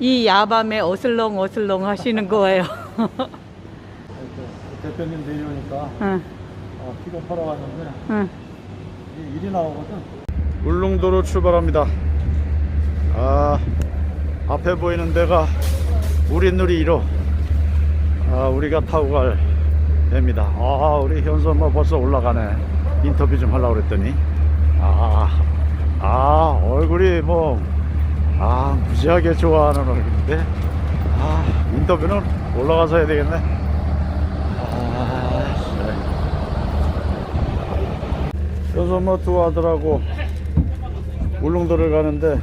이 야밤에 어슬렁 어슬렁 하시는 거예요. 그 대표님 내려오니까 응, 어, 팔아 왔는데 응. 이 일이 나오거든. 울릉도로 출발합니다. 아 앞에 보이는 데가 우리 누리 1호. 아 우리가 타고 갈 배입니다. 아 우리 현수 엄마 벌써 올라가네. 인터뷰 좀 하려고 그랬더니 아, 아 얼굴이 뭐 아 무지하게 좋아하는 얼굴인데 아 인터뷰는 올라가서 해야 되겠네. 아, 네. 현수 엄마 두 아들하고 울릉도를 가는데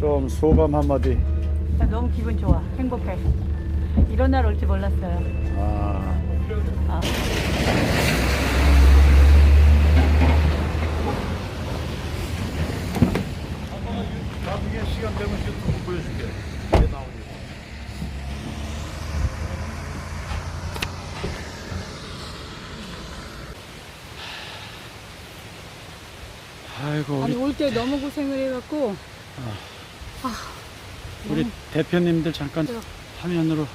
좀 소감 한마디. 나 너무 기분 좋아. 행복해. 이런 날 올 줄 몰랐어요. 아, 아. 나중에 시간 되면 유튜브 보여줄게. 이게 나오니. 아이고 아니 우리, 올때 너무 고생을 해갖고 우리 대표님들 잠깐. 화면으로.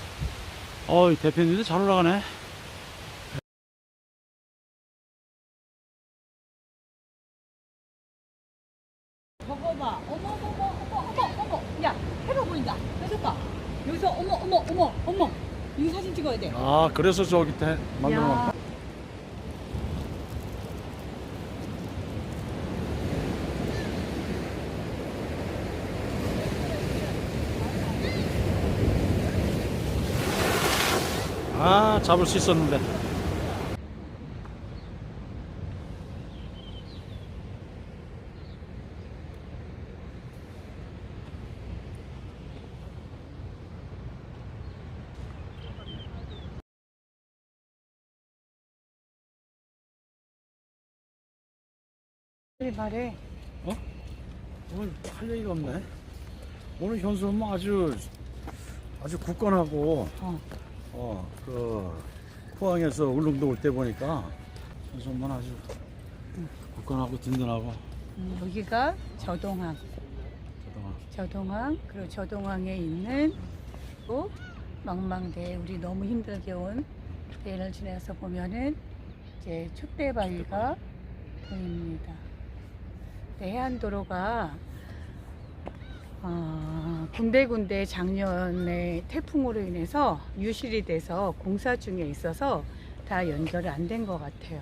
어, 대표님들 잘 올라가네. 저거 봐. 어머 어머 어머 어머 어머. 야 해가 보인다. 해가 봐. 여기서 어머 어머 어머 어머. 이 사진 찍어야 돼. 아, 그래서 저기 때 만들어 야. 놨다. 아, 잡을 수 있었는데. 빨리 말해. 오늘 할 얘기가 없네. 오늘 현수 엄마 아주 아주 굳건하고 어. 어 그 포항에서 울릉도 올 때 보니까 현수 엄마는 아주 굳건하고 든든하고 음, 여기가 저동항. 그동안 저동항 그리고 저동항에 있는 또 망망대 우리 너무 힘들게 온 대를 지나서 보면은 이제 촛대바위가 보입니다. 네, 해안도로가 어, 군데군데 작년에 태풍으로 인해서 유실이 돼서 공사 중에 있어서 다 연결이 안 된 것 같아요.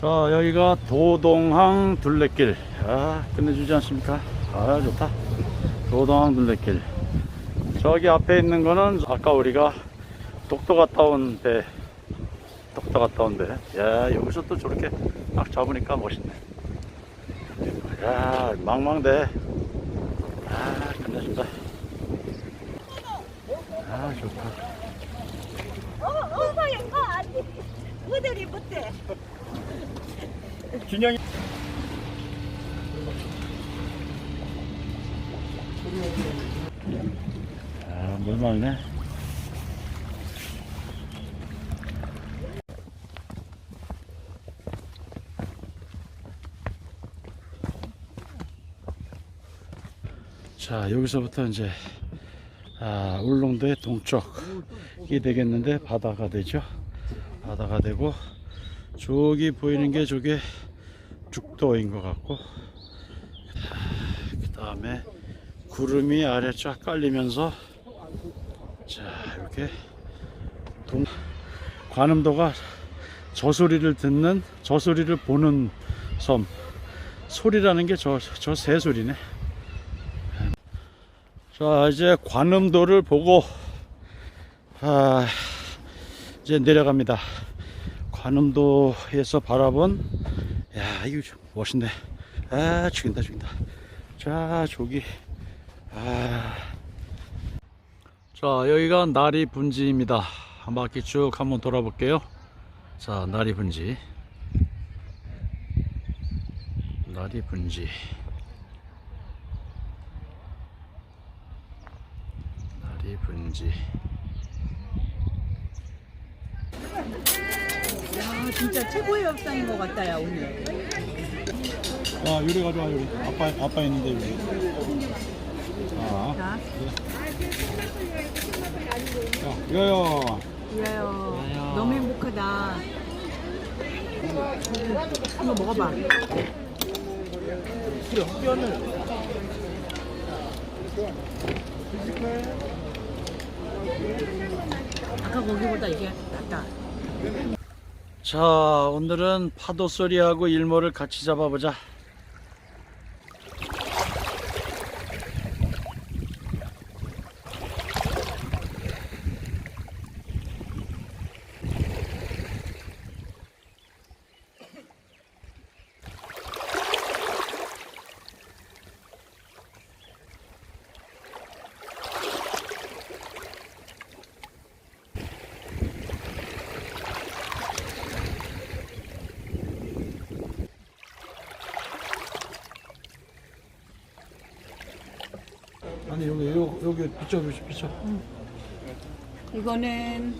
자 여기가 도동항 둘레길. 아 끝내주지 않습니까? 아 좋다. 도동항 둘레길. 저기 앞에 있는 거는 아까 우리가 독도 갔다 온 배 독도 갔다 온배야 여기서 또 저렇게 딱 잡으니까 멋있네 야 망망대 아 끝내준다 아 좋다 어, 어머야, 어, 아니, 못돼. 균형이 아, 물 맑네. 자, 여기서부터 이제 아, 울릉도의 동쪽이 되겠는데 바다가 되죠. 바다가 되고 저기 보이는 게 저게 죽도인 것 같고 그 다음에 구름이 아래 쫙 깔리면서 자 이렇게 동 관음도가 저 소리를 듣는 저 소리를 보는 섬 소리라는 게 저 저 새 소리네 자 이제 관음도를 보고 아 이제 내려갑니다. 관음도에서 바라본 야 이거 좀 멋있네. 아 죽인다 죽인다. 자 저기 아. 자 여기가 나리 분지입니다. 한 바퀴 쭉 한번 돌아볼게요. 자 나리 분지. 나리 분지 분지 아 진짜 최고의 협상인 것 같다 야 오늘. 야, 요리 가져와, 요리. 아빠, 아빠 있는데, 요리. 자, 자, 여여. 이래요. 너무 행복하다. 한번 먹어봐. 아까 거기보다 이게 낫다. 자, 오늘은 파도 소리하고 일몰을 같이 잡아보자. 아니 여기 여기, 여기 비춰 비춰 비춰. 이거는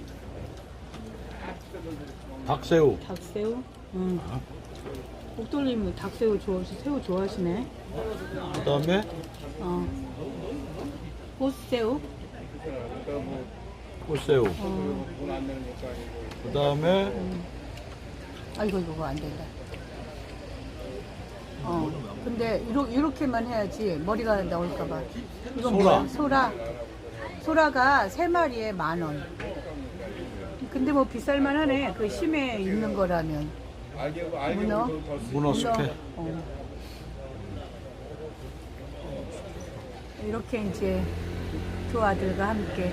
박새우. 닭새우. 응. 옥돌님 닭새우 좋아, 새우 좋아하시네. 그다음에 어. 꽃새우. 꽃새우. 어. 그다음에 아이고 이거 안 된다. 어. 근데 이러, 이렇게만 해야지 머리가 나올까봐. 이건 소라. 뭐야? 소라. 소라가 세 마리에 만 원. 근데 뭐 비쌀만 하네. 그 심해 있는 거라면. 문어. 문어 숙회. 어. 이렇게 이제 두 아들과 함께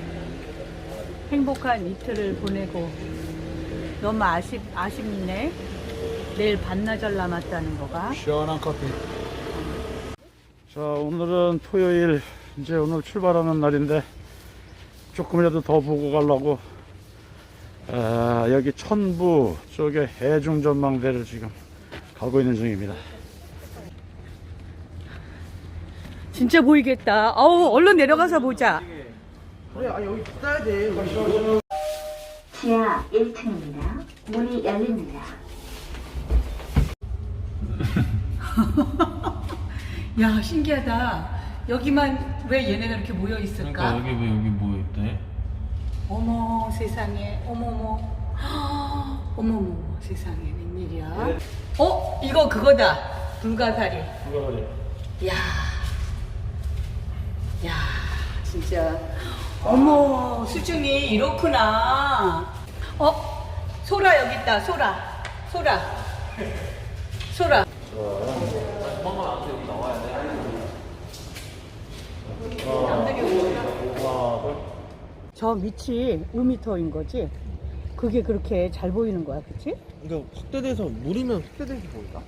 행복한 이틀을 보내고 너무 아쉽, 아쉽네. 내일 반나절 남았다는 거가. 시원한 커피. 자, 오늘은 토요일 이제 오늘 출발하는 날인데 조금이라도 더 보고 가려고 아, 여기 천부 쪽에 해중 전망대를 지금 가고 있는 중입니다. 진짜 보이겠다. 어우, 얼른 내려가서 보자. 지하 1층입니다. 문이 열립니다. 야, 신기하다. 여기만 왜 얘네가 이렇게 모여 있을까? 그러니까 여기 왜 여기 뭐 있대? 어머 세상에. 어머머. 어머머 세상에 웬일이야? 어? 이거 그거다. 불가사리. 야, 야 진짜. 어머 수중이 이렇구나. 어? 소라 여기 있다. 소라. 소라. 소라 저 밑이 5m인 거지? 그게 그렇게 잘 보이는 거야, 그치? 그러니까 확대돼서 물이면 확대돼서 보인다?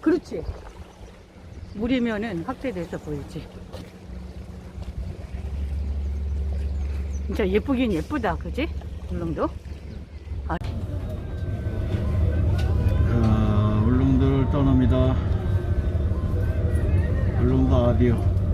그렇지. 물이면은 확대돼서 보이지. 진짜 예쁘긴 예쁘다, 그지? 울릉도? 아, 울릉도를 떠납니다. 울릉도 아디오.